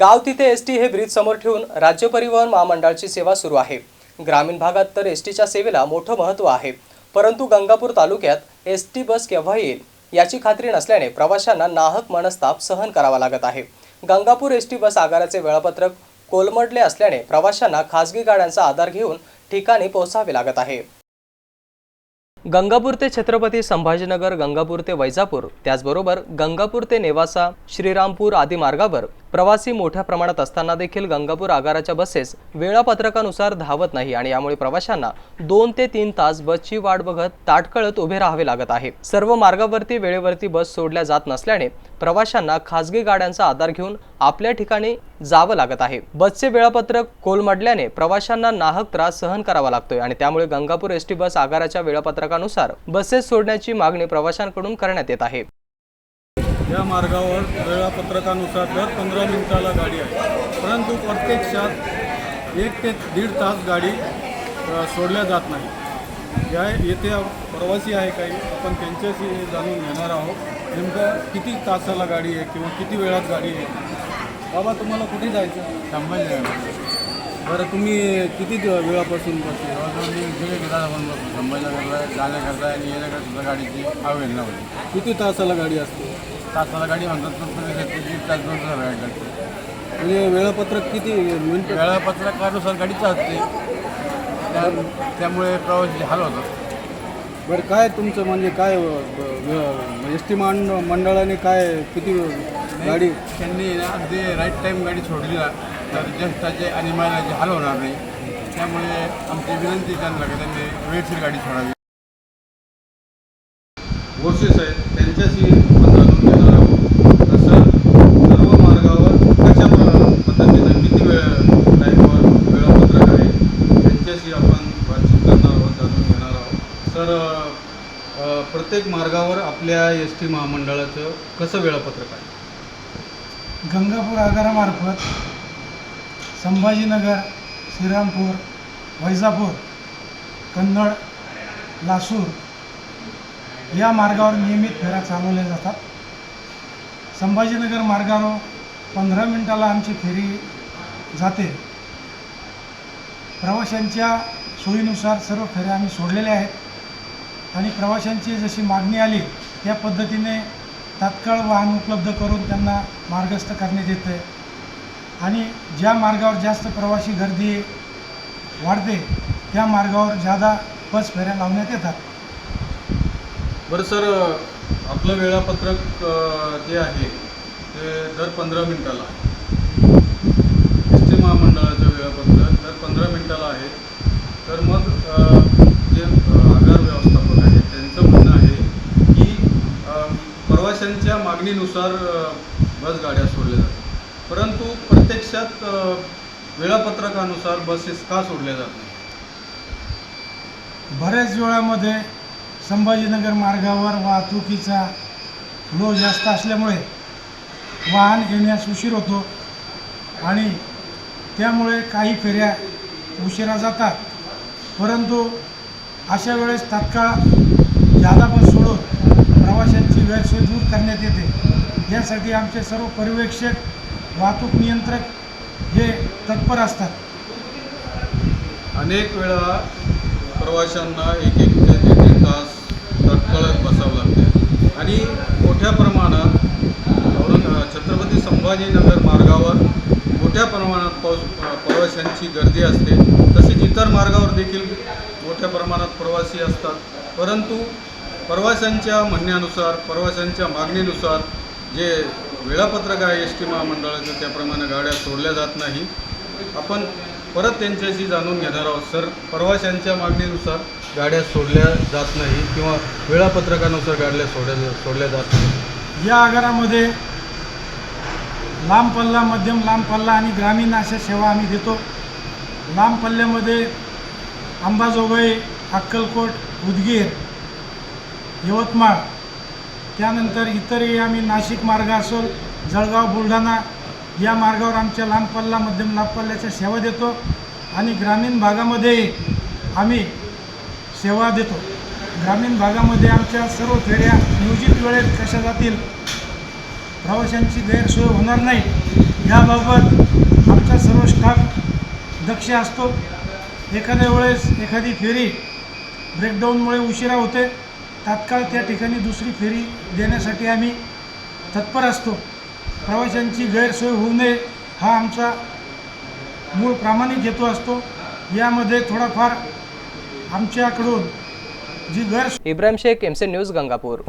गाव तिथे S T हे ब्रिज समोर ठेवून राज्य परिवहन महामंडळाची सेवा सुरू आहे. ग्रामीण भागात तर एस टीच्या सेवेला मोठं महत्त्व आहे. परंतु गंगापूर तालुक्यात एस टी बस केव्हा येईल याची खात्री नसल्याने प्रवाशांना नाहक मनस्ताप सहन करावा लागत आहे. गंगापूर एस टी बस आगाराचे वेळापत्रक कोलमडले असल्याने प्रवाशांना खासगी गाड्यांचा आधार घेऊन ठिकाणी पोहोचावे लागत आहे. गंगापूर ते छत्रपती संभाजीनगर गंगापूर ते वैजापूर त्याचबरोबर गंगापूर ते नेवासा श्रीरामपूर आदी मार्गावर प्रवासी मोठ्या प्रमाणात असताना देखील गंगापूर आगाराच्या बसेस वेळापत्रकानुसार धावत नाही आणि यामुळे प्रवाशांना दोन ते तीन तास बसची वाट बघत ताटकळत उभे राहावे लागत आहे. सर्व मार्गावरती वेळेवरती बस सोडल्या जात नसल्याने प्रवाशांना खासगी गाड्यांचा आधार घेऊन आपल्या ठिकाणी जावं लागत आहे. बसचे वेळापत्रक कोलमडल्याने प्रवाशांना नाहक त्रास सहन करावा लागतोय आणि त्यामुळे गंगापूर एस टी बस आगाराच्या वेळापत्रकानुसार बसेस सोडण्याची मागणी प्रवाशांकडून करण्यात येत आहे. या मार्गावर वेळापत्रकानुसार दर पंधरा मिनिटाला गाडी आहे. परंतु प्रत्यक्षात एक ते दीड तास गाडी सोडल्या जात नाही. या येथे प्रवासी आहे काही आपण त्यांच्याशी जाणून घेणार आहोत नेमकं किती तासाला गाडी आहे किंवा किती वेळात गाडी आहे. बाबा तुम्हाला कुठे जायचं? संभाजीनगर बरं तुम्ही किती वेळापासून बसले? जवळजवळ मी गेले घेतात आपण संभाजीनगरला जाण्याकरता आणि येण्याकरता सुद्धा गाडीची अवेल नव्हती. किती तासाला गाडी असते? तासाला गाडी म्हणतात पण तुम्ही किती तास दोन तास वेळ करते म्हणजे वेळापत्रक किती मिनिटं वेळापत्रकानुसार गाडी चालते. त्या त्यामुळे प्रवासी हाल होतात बरं काय तुमचं म्हणजे काय एस टी मंड मंडळाने काय किती गाडी त्यांनी ना अगदी राईट टाईम गाडी सोडली ना तर ज्येष्ठाचे आणि महिलाचे हाल होणार नाही. त्यामुळे आमची विनंती त्यांना की त्यांनी वेळशीर गाडी सोडावी. वर्सेस आहेत त्यांच्याशी आपण जाणून घेणार आहोत तसं सर्व मार्गावर कशा प्र- पद्धतीनं किती वेळ टाईमवर वेळापत्रक आहे त्यांच्याशी आपण बातचीत करणार आहोत जाणून घेणार आहोत सर अ, प्रत्येक मार्गावर आपल्या एस टी महामंडळाचं कसं वेळापत्रक आहे? गंगापूर आगारामार्फत संभाजीनगर श्रीरामपूर वैजापूर कन्नड लासूर या मार्गावर नियमित फेऱ्या चालवल्या जातात. संभाजीनगर मार्गावर पंधरा मिनिटाला आमची फेरी जाते. प्रवाशांच्या सोयीनुसार सर्व फेऱ्या आम्ही सोडलेल्या आहेत. आणि प्रवाशांची जशी मागणी आली त्या पद्धतीने तात्काळ वाहन उपलब्ध करून त्यांना मार्गस्थ करण्यात येतं आहे आणि ज्या मार्गावर जास्त प्रवासी गर्दी वाढते त्या मार्गावर जादा बस फेऱ्या लावण्यात येतात. बरं सर आपलं वेळापत्रक जे आहे ते दर पंधरा मिनिटाला. एस टी महामंडळाचं वेळापत्रक दर पंधरा मिनिटाला आहे तर मग अ, जे अ, आगार व्यवस्थापक आहे त्यांचं म्हणणं आहे की अ, प्रवाशांच्या मागणीनुसार अ, बस गाड्या सोडल्या जातात. परंतु प्रत्यक्षात वेळापत्रकानुसार बसेस का सोडल्या जात नाही बऱ्याच वेळामध्ये संभाजीनगर मार्गावर वाहतुकीचा फ्लो जास्त असल्यामुळे वाहन येण्यास उशीर होतो आणि त्यामुळे काही फेऱ्या उशिरा जातात. परंतु अशा वेळेस तात्काळ जादा बस सोडून प्रवाशांची गैरसोय दूर करण्यात येते. यासाठी आमचे सर्व पर्यवेक्षक वाहतूक नियंत्रक हे तत्पर असतात. अनेक वेळा प्रवाशांना एक एक एक तास तटकळत बसावं लागते. आणि मोठ्या प्रमाणात औरंग छत्रपती संभाजीनगर मार्गावर मोठ्या प्रमाणात पाऊस प्रवाशांची गर्दी असते. तसेच इतर मार्गावर देखील मोठ्या प्रमाणात प्रवासी असतात. परंतु प्रवाशांच्या म्हणण्यानुसार प्रवाशांच्या मागणीनुसार जे वेळापत्रक आहे एस टी महामंडळाचं त्याप्रमाणे गाड्या सोडल्या जात नाही. आपण परत त्यांच्याशी जाणून घेणार आहोत. सर प्रवाशांच्या मागणीनुसार गाड्या सोडल्या जात नाही किंवा वेळापत्रकानुसार गाड्या सोडल्या सोडल्या जात नाही. या आगारामध्ये लांब पल्ला मध्यम लांब पल्ला आणि ग्रामीण अशा सेवा आम्ही देतो लांब पल्ल्यामध्ये अंबाजोगाई अक्कलकोट उदगीर यवतमाळ त्यानंतर इतरही आम्ही नाशिक मार्ग असेल जळगाव बुलढाणा या मार्गावर आमच्या लांब पल्ला मध्यम लांब पल्ल्याच्या सेवा देतो आणि ग्रामीण भागामध्येही आम्ही सेवा देतो. ग्रामीण भागामध्ये आमच्या सर्व फेऱ्या नियोजित वेळेत कशा जातील प्रवाशांची गैरसोय होणार नाही याबाबत आमचा सर्व स्टाफ दक्ष असतो. एखाद्या वेळेस एखादी फेरी ब्रेकडाऊनमुळे उशिरा होते. तात्काळ त्या ठिकाणी दुसरी फेरी देण्यासाठी आम्ही तत्पर असतो. प्रवाशांची गैरसोय होऊ नये हा आमचा मूळ प्रामाणिक हेतू असतो. यामध्ये थोडाफार आमच्याकडून जी गैर इब्राहिम शेख एमसी न्यूज गंगापूर.